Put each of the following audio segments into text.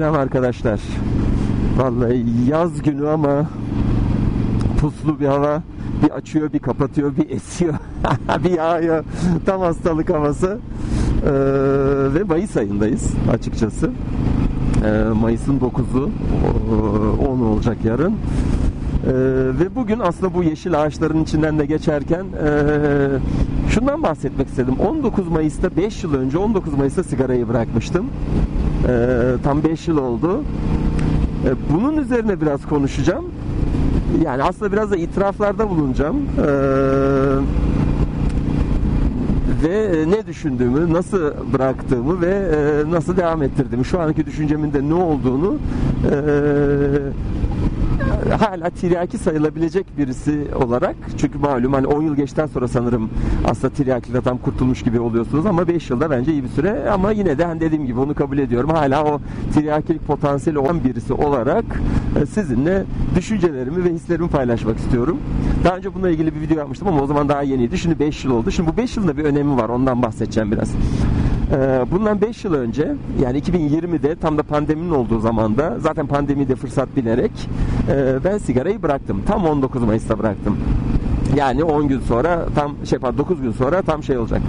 Selam arkadaşlar. Vallahi yaz günü ama puslu bir hava. Bir açıyor, bir kapatıyor, bir esiyor, bir yağıyor. Tam hastalık havası. Ee, ve Mayıs ayındayız açıkçası. Ee, Mayıs'ın 9'u 10 olacak yarın. Ee, ve bugün aslında bu yeşil ağaçların içinden de geçerken e, şundan bahsetmek istedim. 19 Mayıs'ta 5 yıl önce 19 Mayıs'ta sigarayı bırakmıştım. Ee, tam 5 yıl oldu. Ee, bunun üzerine biraz konuşacağım. Yani aslında biraz da itiraflarda bulunacağım. Ee, ve ne düşündüğümü, nasıl bıraktığımı ve e, nasıl devam ettirdiğimi, şu anki düşüncemin de ne olduğunu e, hala tiryaki sayılabilecek birisi olarak çünkü malum hani 10 yıl geçten sonra sanırım aslında tiryakiden tam kurtulmuş gibi oluyorsunuz ama 5 yılda bence iyi bir süre ama yine de hani dediğim gibi onu kabul ediyorum. Hala o tiryakilik potansiyeli olan birisi olarak e, sizinle düşüncelerimi ve hislerimi paylaşmak istiyorum. Daha önce bununla ilgili bir video yapmıştım ama o zaman daha yeniydi. Şimdi 5 yıl oldu. Şimdi bu 5 yılda bir önemi var. Ondan bahsedeceğim biraz. Ee, bundan 5 yıl önce yani 2020'de tam da pandeminin olduğu zamanda zaten pandemiyi de fırsat bilerek e, ben sigarayı bıraktım. Tam 19 Mayıs'ta bıraktım. Yani 10 gün sonra tam şey pardon 9 gün sonra tam şey olacak.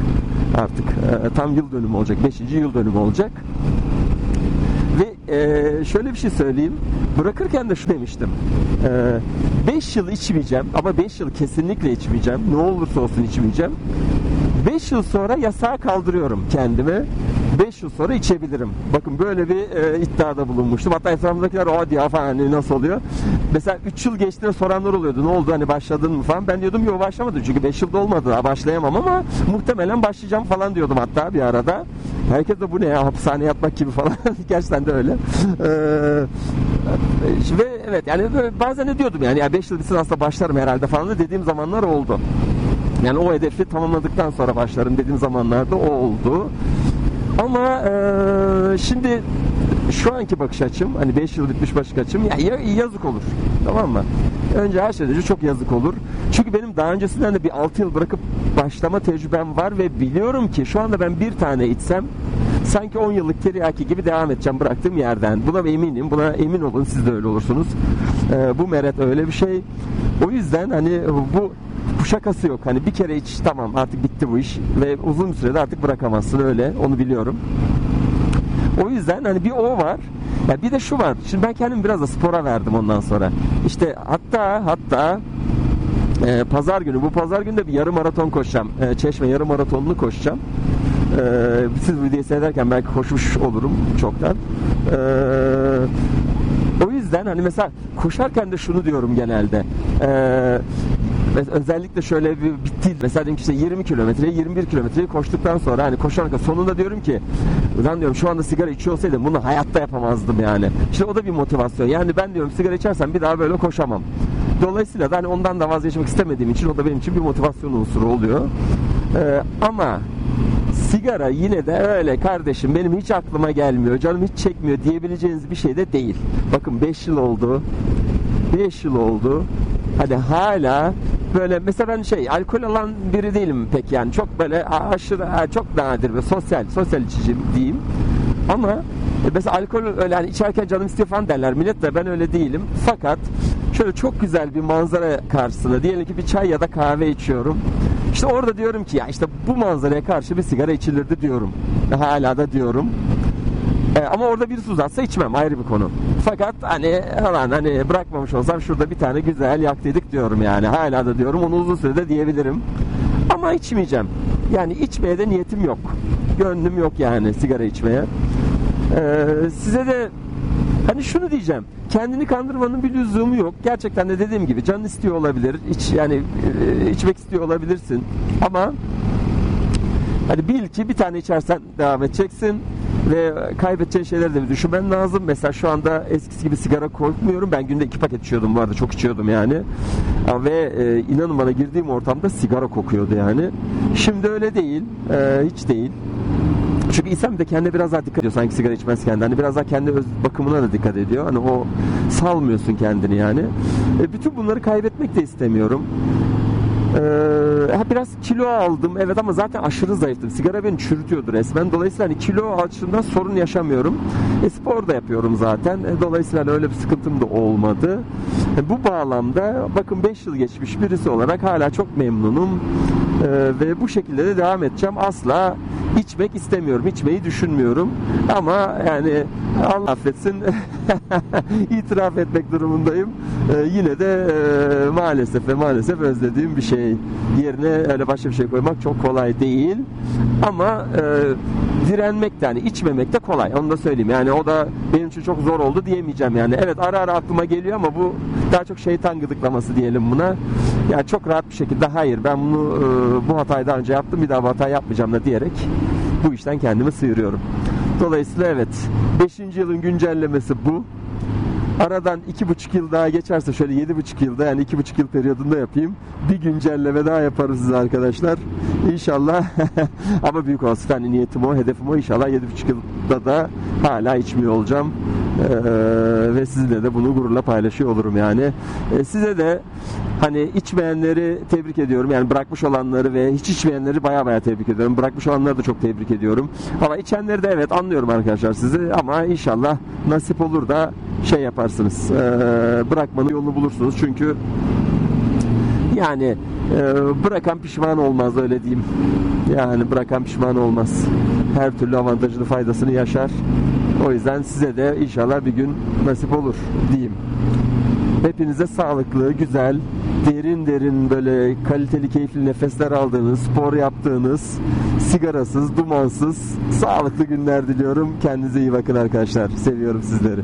Artık e, tam yıl dönümü olacak. 5. yıl dönümü olacak. Ve e, şöyle bir şey söyleyeyim. Bırakırken de şu demiştim. 5 yıl içmeyeceğim ama 5 yıl kesinlikle içmeyeceğim. Ne olursa olsun içmeyeceğim. 5 yıl sonra yasağı kaldırıyorum kendime. 5 yıl sonra içebilirim. Bakın böyle bir e, iddiada bulunmuştum. Hatta etrafımdakiler o diye falan hani nasıl oluyor? Mesela 3 yıl geçtiğinde soranlar oluyordu. Ne oldu hani başladın mı falan. Ben diyordum yok başlamadım. Çünkü 5 yılda olmadı daha başlayamam ama muhtemelen başlayacağım falan diyordum hatta bir arada. Herkes de bu ne ya hapishaneye yatmak gibi falan. Gerçekten de öyle. Ee, ve evet yani bazen ne diyordum yani ya 5 yıl bitsin aslında başlarım herhalde falan da dediğim zamanlar oldu. Yani o hedefi tamamladıktan sonra başlarım dediğim zamanlarda o oldu. Ama e, şimdi şu anki bakış açım hani 5 yıl bitmiş bakış açım ya yazık olur. Tamam mı? Önce her şeyden önce çok yazık olur. Çünkü benim daha öncesinden de bir 6 yıl bırakıp başlama tecrübem var ve biliyorum ki şu anda ben bir tane içsem sanki 10 yıllık teriyaki gibi devam edeceğim bıraktığım yerden. Buna eminim. Buna emin olun. Siz de öyle olursunuz. Ee, bu meret öyle bir şey. O yüzden hani bu şakası yok. Hani bir kere iç tamam artık bitti bu iş ve uzun sürede artık bırakamazsın öyle. Onu biliyorum. O yüzden hani bir o var. Ya bir de şu var. Şimdi ben kendim biraz da spora verdim ondan sonra. İşte hatta hatta e, pazar günü bu pazar günü bir yarım maraton koşacağım. E, Çeşme yarım maratonunu koşacağım. E, siz videoyu seyrederken belki koşmuş olurum çoktan. E, o yüzden hani mesela koşarken de şunu diyorum genelde. E, özellikle şöyle bir bitti. Mesela diyelim ki işte 20 kilometre, 21 kilometreyi koştuktan sonra hani koşarken sonunda diyorum ki ben diyorum şu anda sigara içiyor olsaydım bunu hayatta yapamazdım yani. İşte o da bir motivasyon. Yani ben diyorum sigara içersem bir daha böyle koşamam. Dolayısıyla da hani ondan da vazgeçmek istemediğim için o da benim için bir motivasyon unsuru oluyor. Ee, ama sigara yine de öyle kardeşim benim hiç aklıma gelmiyor, canım hiç çekmiyor diyebileceğiniz bir şey de değil. Bakın 5 yıl oldu. 5 yıl oldu. Hadi hala böyle mesela ben şey alkol alan biri değilim pek yani. Çok böyle aşırı çok nadir ve sosyal sosyal içici diyeyim. Ama mesela alkol öyle hani içerken canım istiyor derler. Millet de ben öyle değilim. Fakat şöyle çok güzel bir manzara karşısında diyelim ki bir çay ya da kahve içiyorum. İşte orada diyorum ki ya işte bu manzaraya karşı bir sigara içilirdi diyorum. Hala da diyorum e, ama orada birisi uzatsa içmem ayrı bir konu. Fakat hani hemen hani bırakmamış olsam şurada bir tane güzel yaktıydık diyorum yani. Hala da diyorum onu uzun sürede diyebilirim. Ama içmeyeceğim. Yani içmeye de niyetim yok. Gönlüm yok yani sigara içmeye. Ee, size de hani şunu diyeceğim. Kendini kandırmanın bir lüzumu yok. Gerçekten de dediğim gibi can istiyor olabilir. İç, yani e, içmek istiyor olabilirsin. Ama hani bil ki bir tane içersen devam edeceksin ve kaybedeceğin şeyleri de düşünmen lazım. Mesela şu anda eskisi gibi sigara korkmuyorum. Ben günde iki paket içiyordum arada. Çok içiyordum yani. Ve e, inanın bana girdiğim ortamda sigara kokuyordu yani. Şimdi öyle değil. E, hiç değil. Çünkü İslam de kendine biraz daha dikkat ediyor sanki sigara içmezken. Hani biraz daha kendi öz bakımına da dikkat ediyor. Hani o salmıyorsun kendini yani. E, bütün bunları kaybetmek de istemiyorum. Ee, biraz kilo aldım evet ama zaten aşırı zayıftım. Sigara beni çürütüyordu resmen. Dolayısıyla hani kilo açısından sorun yaşamıyorum. E, spor da yapıyorum zaten. E, dolayısıyla hani öyle bir sıkıntım da olmadı. E, bu bağlamda bakın 5 yıl geçmiş birisi olarak hala çok memnunum. E, ve bu şekilde de devam edeceğim. Asla içmek istemiyorum. içmeyi düşünmüyorum. Ama yani Allah affetsin itiraf etmek durumundayım. E, yine de e, maalesef ve maalesef özlediğim bir şey. Yerine öyle başka bir şey koymak çok kolay değil. Ama e, direnmek de yani içmemek de kolay. Onu da söyleyeyim. Yani o da benim için çok zor oldu diyemeyeceğim yani. Evet ara ara aklıma geliyor ama bu daha çok şeytan gıdıklaması diyelim buna. Yani çok rahat bir şekilde hayır ben bunu e, bu hatayı daha önce yaptım bir daha bu hatayı yapmayacağım da diyerek bu işten kendimi sıyırıyorum. Dolayısıyla evet 5. yılın güncellemesi bu. Aradan iki buçuk yıl daha geçerse şöyle yedi buçuk yılda yani iki buçuk yıl periyodunda yapayım. Bir güncelleme daha yaparız size arkadaşlar. İnşallah ama büyük olsun hani niyetim o hedefim o inşallah yedi buçuk yılda da hala içmiyor olacağım. Ee, ve sizinle de bunu gururla paylaşıyor olurum yani. Ee, size de hani içmeyenleri tebrik ediyorum. Yani bırakmış olanları ve hiç içmeyenleri baya baya tebrik ediyorum. Bırakmış olanları da çok tebrik ediyorum. Ama içenleri de evet anlıyorum arkadaşlar sizi ama inşallah nasip olur da şey yaparsınız. Ee, bırakmanın yolunu bulursunuz. Çünkü yani e, bırakan pişman olmaz öyle diyeyim. Yani bırakan pişman olmaz. Her türlü avantajını faydasını yaşar. O yüzden size de inşallah bir gün nasip olur diyeyim. Hepinize sağlıklı, güzel, derin derin böyle kaliteli, keyifli nefesler aldığınız, spor yaptığınız, sigarasız, dumansız, sağlıklı günler diliyorum. Kendinize iyi bakın arkadaşlar. Seviyorum sizleri.